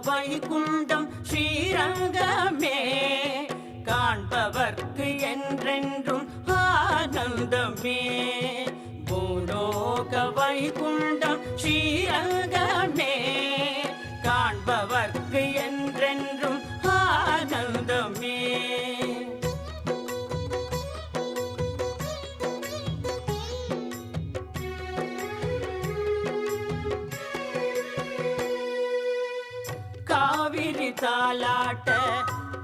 வைகுண்டம் ஸ்ரீரங்கமே. காண்பவர்க்கு என்றென்றும் ஆனந்தமே. பூலோக வைகுண்டம் ஸ்ரீரங்க காவிரி தாலாட்ட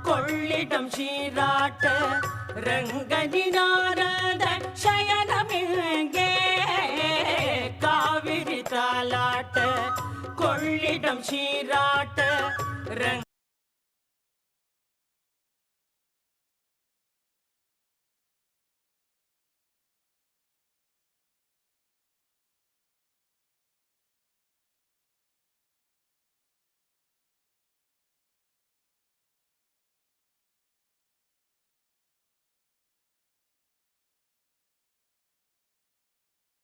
கொள்ளிடம் சீராட்ட ரங்கதி நாரத சயனமிங்கே காவிரி தாலாட்ட கொள்ளிடம் சீராட்ட ரங்க